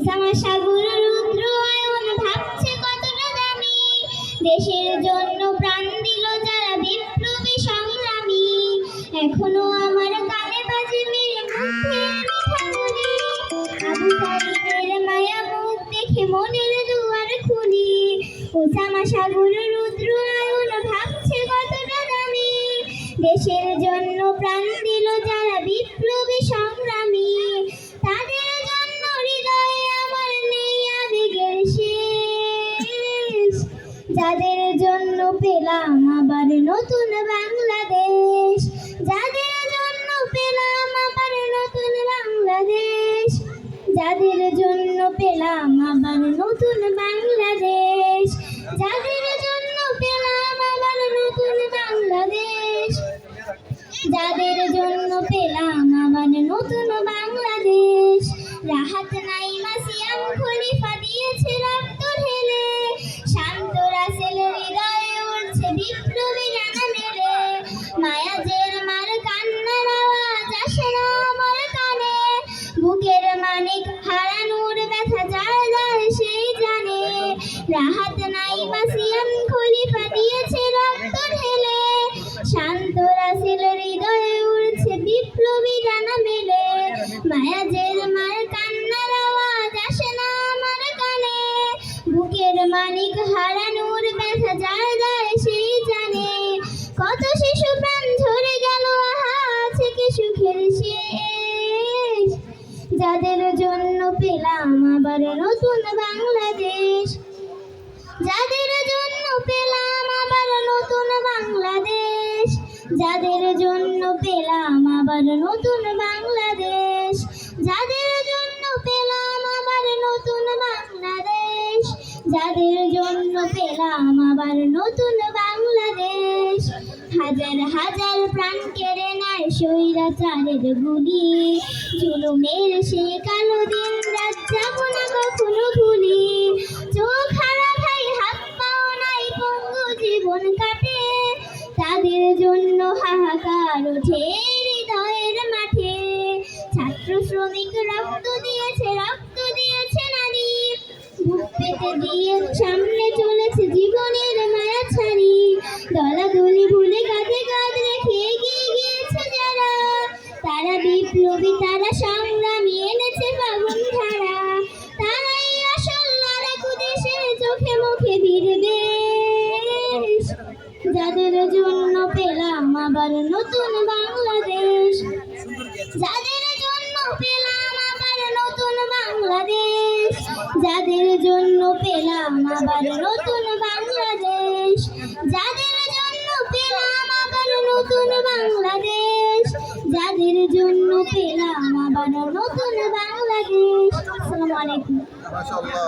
Osama সাগর রুদ্র ion ভাবছে কতটা দামি। দেশের জন্য প্রাণ দিল যারা বিপ্লবী সংগ্রামী। এখনও আমার কানে বাজে মেরে মুখে মিঠা বলি। আবু তালিবের মায়া মুখ দেখে মনের দুয়ার খুলি। ওসামা সাগর রুদ্র আয়ন ভাবছে কতটা দামি। দেশের জন্য প্রাণ দিল যারা বিপ্লবী সংগ্রামী। নতুন বাংলাদেশ। যাদের জন্য পেলাম আবার নতুন বাংলাদেশ। যাদের জন্য পেলাম আবার নতুন বাংলাদেশ। যাদের জন্য পেলাম আবার নতুন বাংলাদেশ। যাদের জন্য পেলাম আবার নতুন বাংলাদেশ। রাহাত নাইমা সিয়াম খলিফা দিয়েছে রক্ত ঢেলে শান্ত রাসেল হৃদয়ে, উড়ছে বিপ্লবী জানা মেলে। মায়াজের মার কান্নার আওয়াজ আসে না আমার কানে। বুকের মানিক হারানোর ব্যথা যার দায় সেই জানে। কত শিশু প্রাণ ঝরে গেল, আহা, আছে কি সুখের শেষ? যাদের জন্য পেলাম আবার নতুন বাংলাদেশ। যাদের জন্য পেলাম আবার নতুন বাংলাদেশ, যাদের জন্য পেলাম আবার নতুন বাংলাদেশ, যাদের জন্য পেলাম আবার নতুন বাংলাদেশ, যাদের জন্য পেলাম আবার নতুন বাংলাদেশ। হাজার হাজার প্রাণ কেড়ে নেয় স্বৈরাচারের গুলি, জুলুমের সে কালো দিন রাত জীবন তাদের জন্য হাহাকার ওঠে হৃদয়ের মাঠে। ছাত্র শ্রমিক রক্ত দিয়েছে রক্ত দিয়েছে নারী। বুক পেতে দিয়ে সামনে চলেছে জীবনের মায়া ছাড়ি দলাদলি ভুলে কাঁধে কাঁধ রেখে এগিয়ে গিয়েছে যারা। তারা বিপ্লবী, তারা সংগ্রামী জন্য পেলাম আবার নতুন বাংলাদেশ। যাদের জন্য পেলাম আবার নতুন বাংলাদেশ। যাদের জন্য পেলাম আবার নতুন বাংলাদেশ। যাদের জন্য পেলাম আবার নতুন বাংলাদেশ। যাদের জন্য পেলাম আবার নতুন বাংলাদেশ। আসসালামু আলাইকুম।